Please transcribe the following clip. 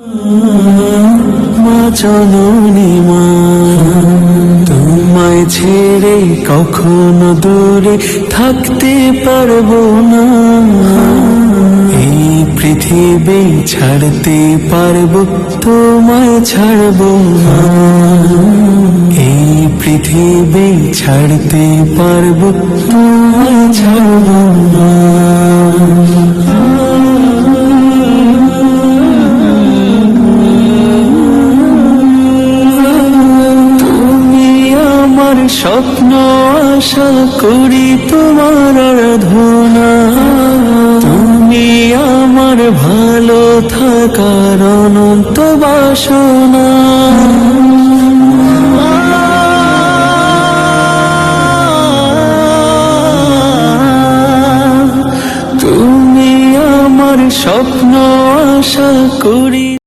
মা জননী মা, তোমায় ছেড়ে কখনো দূরে থাকতে পারব না। এই পৃথিবী ছাড়তে পারব, তোমায় ছাড়বো না। এই পৃথিবী ছাড়তে পারব, তোমায় ছাড়বো না। আমার স্বপ্ন আশা করি তোমার আরাধনা। তুমি আমার ভালো থাকার অনন্ত বাসনা। তুমি আমার স্বপ্ন আশা করি